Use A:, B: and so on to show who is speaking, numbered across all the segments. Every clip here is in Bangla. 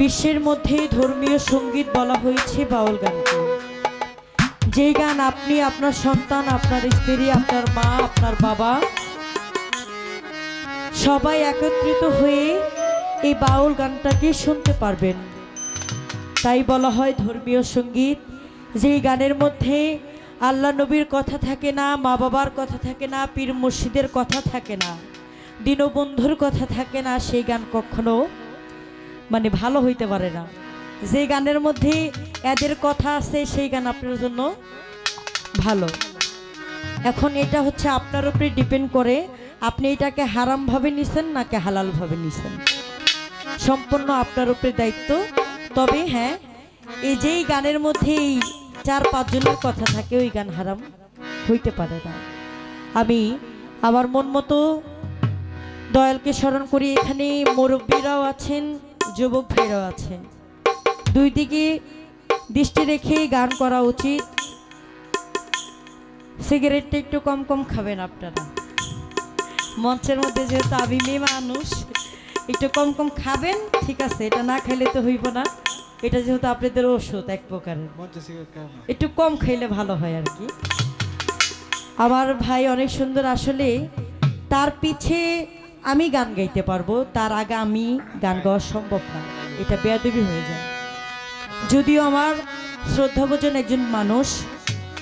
A: বিশ্বের মধ্যে ধর্মীয় সংগীত বলা হয়েছে বাউল গানকে। যে গান আপনি, আপনার সন্তান, আপনার স্ত্রী, আপনার মা, আপনার বাবা, সবাই একত্রিত হয়ে এই বাউল গানটাকে শুনতে পারবেন। তাই বলা হয় ধর্মীয় সংগীত। যেই গানের মধ্যে আল্লাহ নবীর কথা থাকে না, মা বাবার কথা থাকে না, পীর মুর্শিদের কথা থাকে না, দীনবন্ধুর কথা থাকে না, সেই গান কখনো মানে ভালো হইতে পারে না। যে গানের মধ্যে এদের কথা আছে, সেই গান আপনার জন্য ভালো। এখন এটা হচ্ছে আপনার উপরে ডিপেন্ড করে, আপনি এটাকে হারামভাবে নিছেন নাকি হালালভাবে নিছেন। সম্পূর্ণ আপনার উপরে দায়িত্ব। তবে হ্যাঁ এই যেই গানের মধ্যে এই চার পাঁচজনের কথা থাকে, ওই গান হারাম হইতে পারে না। আমি আমার মন মতো দয়ালকে স্মরণ করি, এখানে মুরব্বীরাও আছেন যুবক ভাইরাও আছে। দুই দিকে দৃষ্টি রেখে গান করা উচিত। সিগারেটটা একটু কম কম খাবেন আপনারা। মঞ্চের মধ্যে যেহেতু আমি মেয়ে মানুষ একটু কম কম খাবেন ঠিক আছে এটা না খাইলে তো হইব না। এটা যেহেতু আপনাদের ওষুধ এক প্রকারের। একটু কম খাইলে ভালো হয় আর কি। আমার ভাই অনেক সুন্দর আসলে তার পিছে আমি গান গাইতে পারব, তার আগে আমি গান গাওয়া সম্ভব না। এটা বেয়াদবি হয়ে যায়। যদিও আমার শ্রদ্ধাভোজন একজন মানুষ,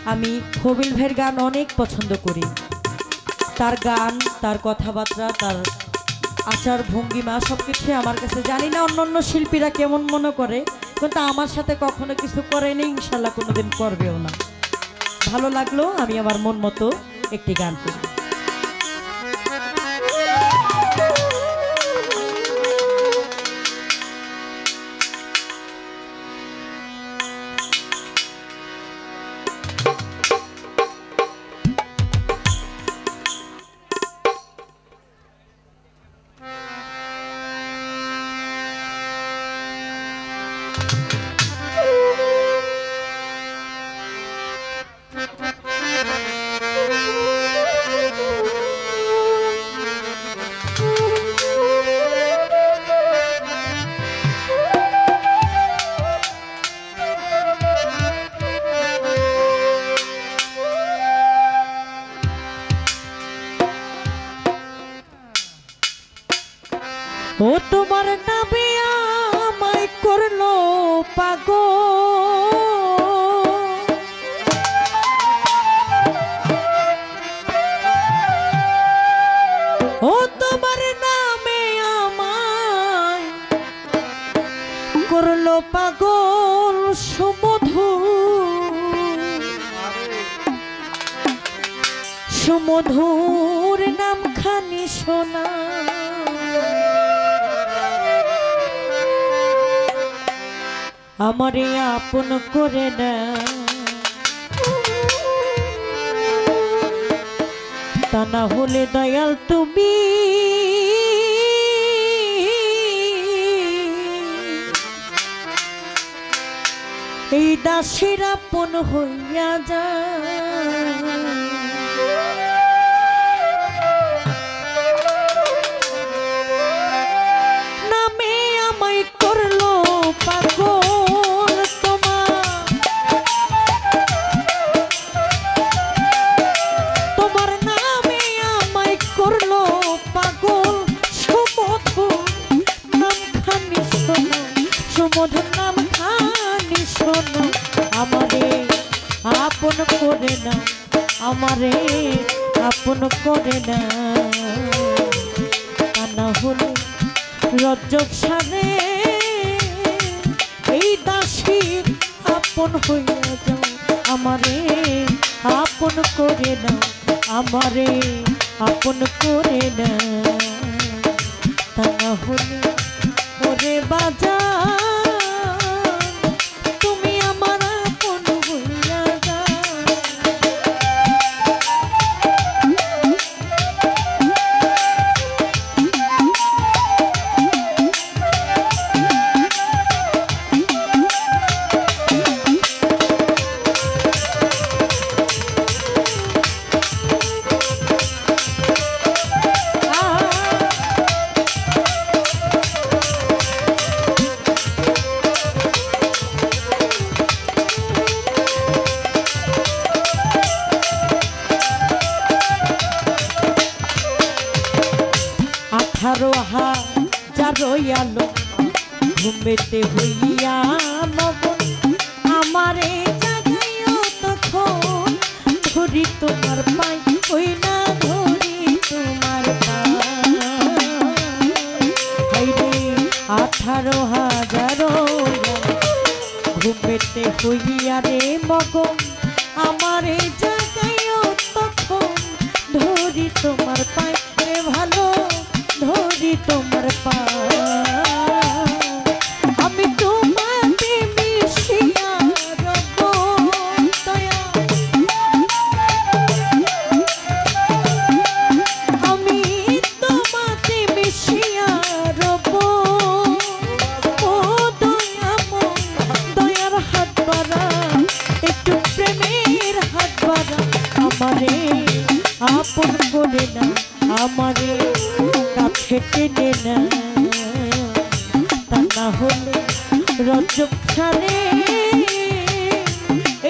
A: আমি হবিল ভাইয়ের গান অনেক পছন্দ করি। তার গান, তার কথাবার্তা, তার আচার, ভঙ্গিমা সব কিছুই আমার কাছে। জানি না অন্য অন্য শিল্পীরা কেমন মনে করে, কিন্তু আমার সাথে কখনো কিছু করেনি ইনশাল্লাহ কোনোদিন করবেও না। ভালো লাগল, আমি আমার মন মতো একটি গান করি আমারে আপন করে না। তা না হলে দয়াল তুমি এই দাসের আপন হইয়া যা। করে না আমারে আপন করে না। তা না হলে বাজা রজব ছাড়ে।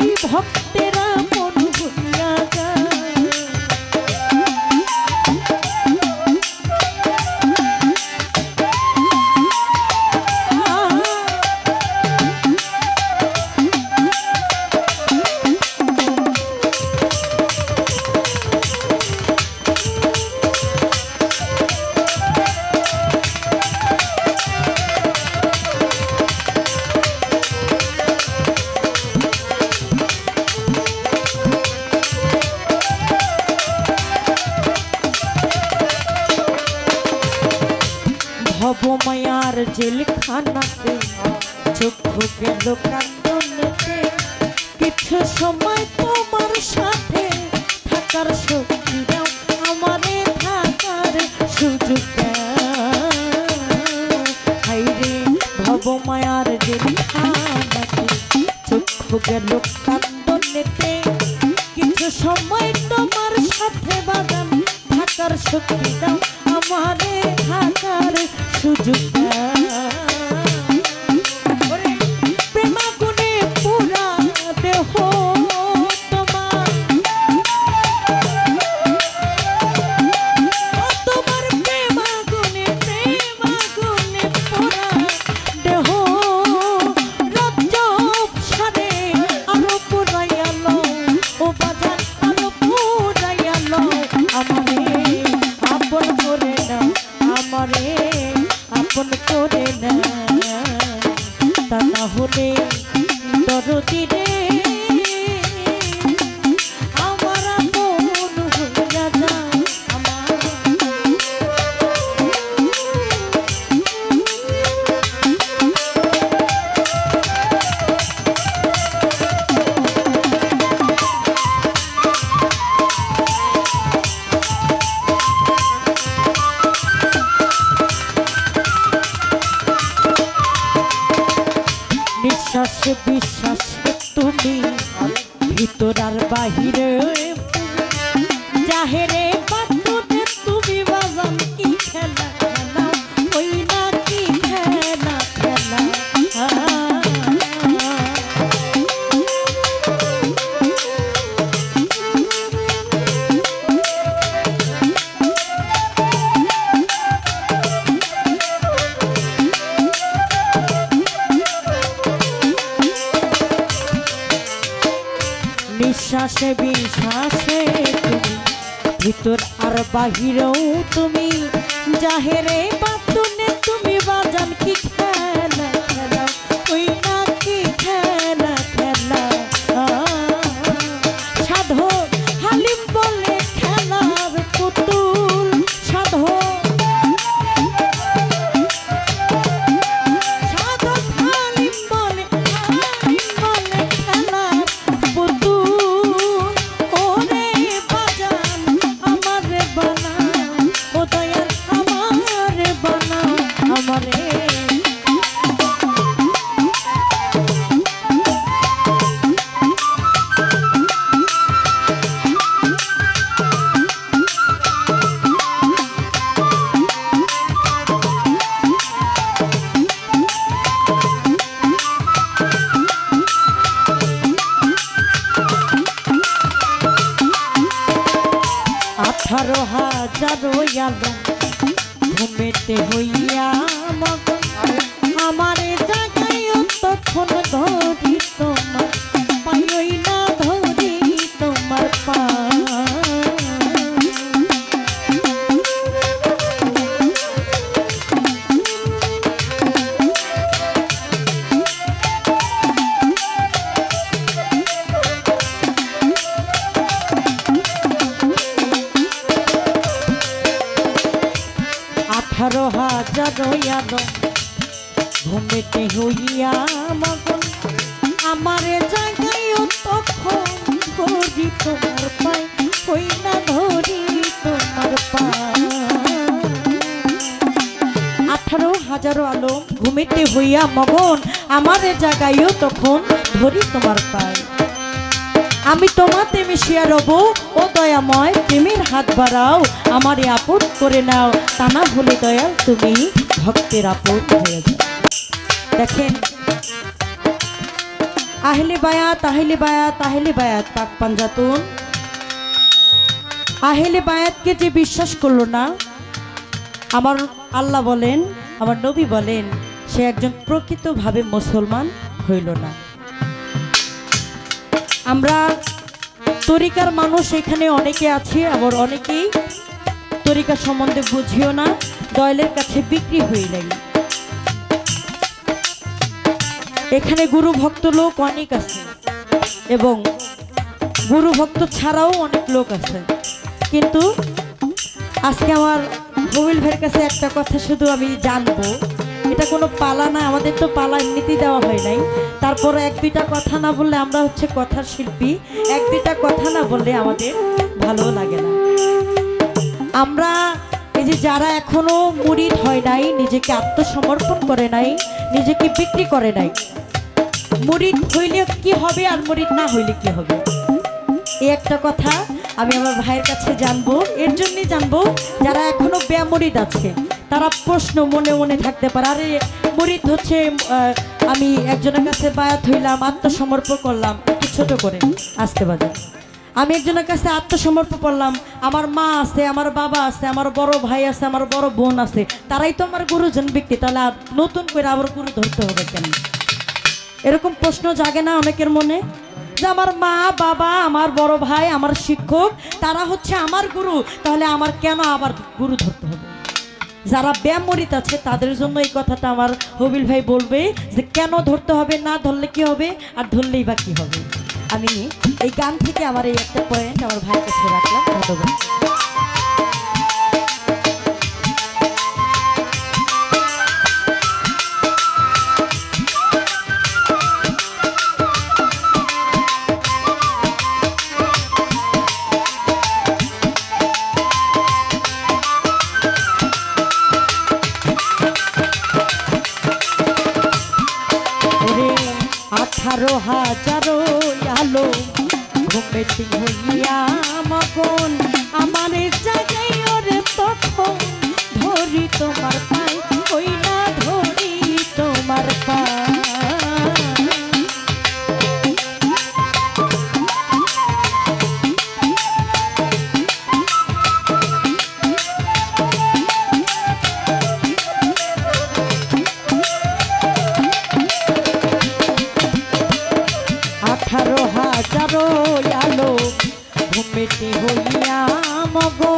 A: এই ভক্তে গেল কান্দনেতে কিছু সময় তোমার সাথে থাকার শক্তি দাও আমারে থাকার সুযোগ হাইরে ভব মায়ার দেবী, আমাকে চক্ষু গেল কান্দনেতে কিছু সময় তোমার সাথে বাদাম থাকার শক্তি দাও আমার ভিতর আর বাহিরেও তুমি। জাহেরে বাতুনে তুমি বাজান কি আঠারো হাজার আলো ঘুমেতে হইয়া মগন। আমার জাগায় তখন ধরি তোমার ঘুমেতে হইয়া মগন, আমারে তখন ধরি তোমার পাই হই না ধরি তোমার পা আঠারো হাজারো আলো ঘুমেতে হইয়া মগন, আমারে জাগাইও তখন ধরি তোমার পায়। আমি তোমাতে মিশিয়া রব, ও দয়াময় প্রেমের হাত বাড়াও, আমারে আপদ করে নাও, তা না হলে দয়াল তুমি ভক্তের আপদ হয়ে যাও দেখেন, আহলে বায়াত আহলে বায়াত আহলে বায়াত, পাক পাঞ্জাতুন। আহলে বায়াতকে যে বিশ্বাস করল না, আমার আল্লাহ বলেন, আমার নবী বলেন, সে একজন প্রকৃতভাবে মুসলমান হইল না। আমরা তরিকার মানুষ এখানে অনেকে আছে, আবার অনেকেই তরিকা সম্বন্ধে বুঝিও না। দয়ালের কাছে বিক্রি হয়ে লাগে এখানে গুরু ভক্ত লোক অনেক আছে এবং গুরু ভক্ত ছাড়াও অনেক লোক আছে। কিন্তু আজকে আমার মোবিল ভাইয়ের কাছে একটা কথা শুধু আমি জানব। এটা কোনো পালা না, আমাদের তো পালা এমনিতেই দেওয়া হয় নাই। তারপর এক দুইটা কথা না বললে আমরা হচ্ছে কথার শিল্পী। এক দুইটা কথা না বললে আমাদের ভালো লাগে না। আমরা যে যারা এখনও মুরিদ হয় নাই, নিজেকে আত্মসমর্পণ করে নাই, নিজেকে বিক্রি করে নাই। মুরিদ হইলে কি হবে আর মুরিদ না হইলে কি হবে? এই একটা কথা আমি আমার ভাইয়ের কাছে জানব। এর জন্যই জানব, যারা এখনও ব্যামরিদ আছে, তারা প্রশ্ন মনে মনে থাকতে পারে, আরে মরিদ হচ্ছে আমি একজনের কাছে বায়াত হইলাম, আত্মসমর্পণ করলাম, একটু ছোট করে, আসতে বাজে আমি একজনের কাছে আত্মসমর্পণ করলাম। আমার মা আছে, আমার বাবা আছে, আমার বড় ভাই আছে, আমার বড় বোন আছে। তারাই তো আমার গুরুজন ব্যক্তি, তাহলে নতুন করে আবার গুরু ধরতে হবে কেন? এরকম প্রশ্ন জাগে না অনেকের মনে? যে আমার মা, বাবা, আমার বড় ভাই, আমার শিক্ষক, তারা হচ্ছে আমার গুরু, তাহলে আমার কেন আবার গুরু ধরতে হবে? যারা ব্যামরিত আছে, তাদের জন্য এই কথাটা আমার হবিল ভাই বলবে যে কেন ধরতে হবে, না ধরলে কি হবে, আর ধরলেই বা কি হবে? আমি এই গান থেকে আমার এই একটা পয়েন্ট আমার ভাইয়ের কাছে রাখলাম। আঠারো হাজারো হইয়া মগন। আমার জায়গায় ওরে তখন ধরি তোমার পাই ওই না আঠারো হাজারো ঘুমেতে হইয়া মগন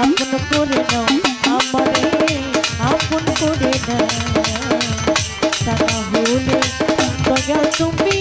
A: আপন করে নাও আমারে আপন করে নাও। তা হলে তুমি